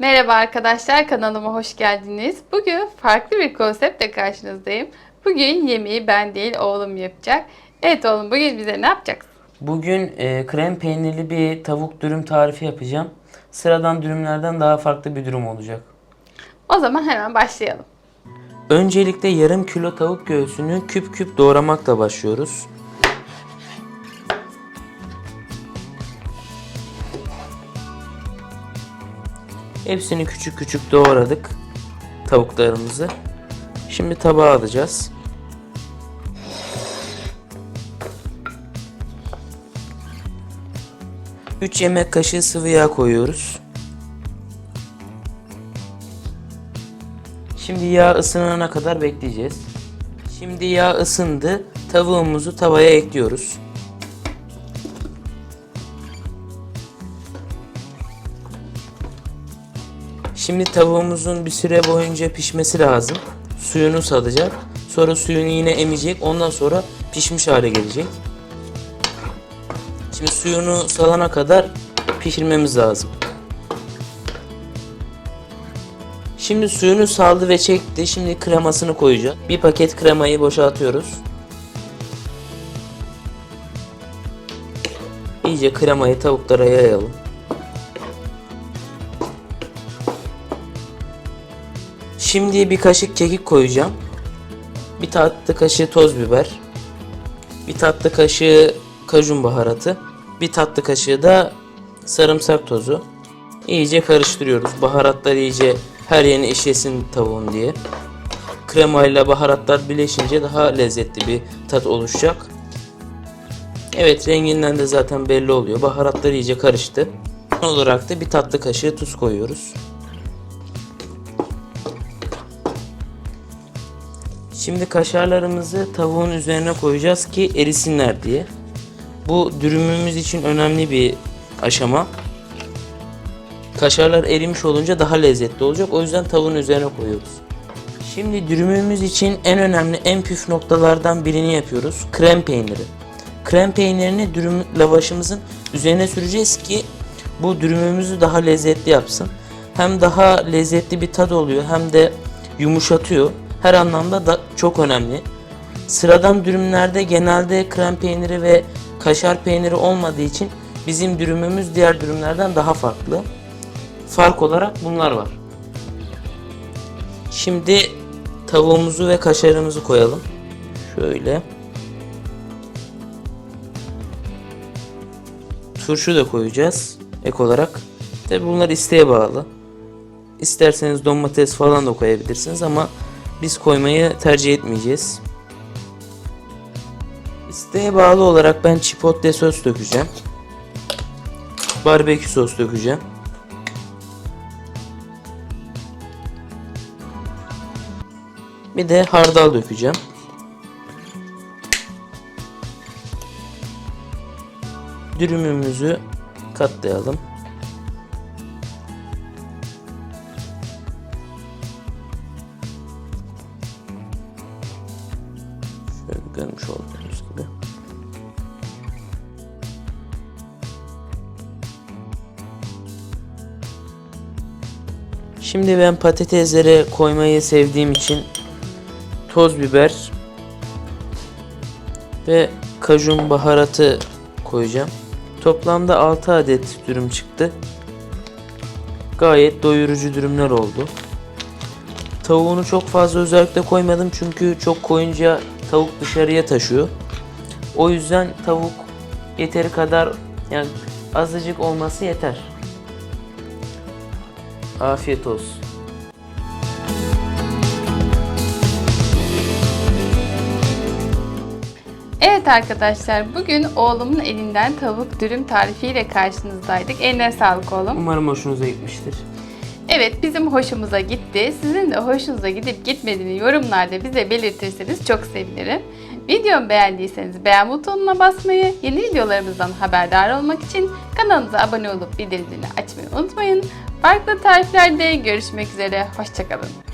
Merhaba arkadaşlar kanalıma hoş geldiniz. Bugün farklı bir konseptle karşınızdayım. Bugün yemeği ben değil oğlum yapacak. Evet oğlum bugün bize ne yapacaksın? Bugün e, krem peynirli bir tavuk dürüm tarifi yapacağım. Sıradan dürümlerden daha farklı bir dürüm olacak. O zaman hemen başlayalım. Öncelikle yarım kilo tavuk göğsünü küp küp doğramakla başlıyoruz. Hepsini küçük küçük doğradık tavuklarımızı. Şimdi tabağa alacağız. Üç yemek kaşığı sıvı yağ koyuyoruz. Şimdi yağ ısınana kadar bekleyeceğiz. Şimdi yağ ısındı. Tavuğumuzu tavaya ekliyoruz. Şimdi tavuğumuzun bir süre boyunca pişmesi lazım. Suyunu salacak. Sonra suyunu yine emecek. Ondan sonra pişmiş hale gelecek. Şimdi suyunu salana kadar pişirmemiz lazım. Şimdi suyunu saldı ve çekti. Şimdi kremasını koyacağız. Bir paket kremayı boşaltıyoruz. İyice kremayı tavuklara yayalım. Şimdi bir kaşık kekik koyacağım. Bir tatlı kaşığı toz biber. Bir tatlı kaşığı kajun baharatı. Bir tatlı kaşığı da sarımsak tozu. İyice karıştırıyoruz. Baharatlar iyice her yerine işlesin tavuğun diye. Kremayla baharatlar birleşince daha lezzetli bir tat oluşacak. Evet renginden de zaten belli oluyor. Baharatlar iyice karıştı. Son olarak da bir tatlı kaşığı tuz koyuyoruz. Şimdi kaşarlarımızı tavuğun üzerine koyacağız ki erisinler diye. Bu dürümümüz için önemli bir aşama. Kaşarlar erimiş olunca daha lezzetli olacak. O yüzden tavuğun üzerine koyuyoruz. Şimdi dürümümüz için en önemli, en püf noktalardan birini yapıyoruz. Krem peyniri. Krem peynirini dürüm lavaşımızın üzerine süreceğiz ki bu dürümümüzü daha lezzetli yapsın. Hem daha lezzetli bir tad oluyor hem de yumuşatıyor. Her anlamda da çok önemli. Sıradan dürümlerde genelde krem peyniri ve kaşar peyniri olmadığı için bizim dürümümüz diğer dürümlerden daha farklı. Fark olarak bunlar var. Şimdi tavuğumuzu ve kaşarımızı koyalım. Şöyle. Turşu da koyacağız ek olarak. Tabi bunlar isteğe bağlı. İsterseniz domates falan da koyabilirsiniz ama biz koymayı tercih etmeyeceğiz. İsteğe bağlı olarak ben chipotle sos dökeceğim. Barbekü sos dökeceğim. Bir de hardal dökeceğim. Dürümümüzü katlayalım. Görmüş olduğunuz gibi. Şimdi ben patateslere koymayı sevdiğim için toz biber ve kajun baharatı koyacağım. Toplamda 6 adet dürüm çıktı. Gayet doyurucu dürümler oldu. Tavuğunu çok fazla özellikle koymadım çünkü çok koyunca tavuk dışarıya taşıyor. O yüzden tavuk yeteri kadar yani azıcık olması yeter. Afiyet olsun. Evet arkadaşlar bugün oğlumun elinden tavuk dürüm tarifiyle karşınızdaydık. Eline sağlık oğlum. Umarım hoşunuza gitmiştir. Evet bizim hoşumuza gitti. Sizin de hoşunuza gidip gitmediğini yorumlarda bize belirtirseniz çok sevinirim. Videomu beğendiyseniz beğen butonuna basmayı, yeni videolarımızdan haberdar olmak için kanalımıza abone olup bildirimleri açmayı unutmayın. Farklı tariflerde görüşmek üzere. Hoşçakalın.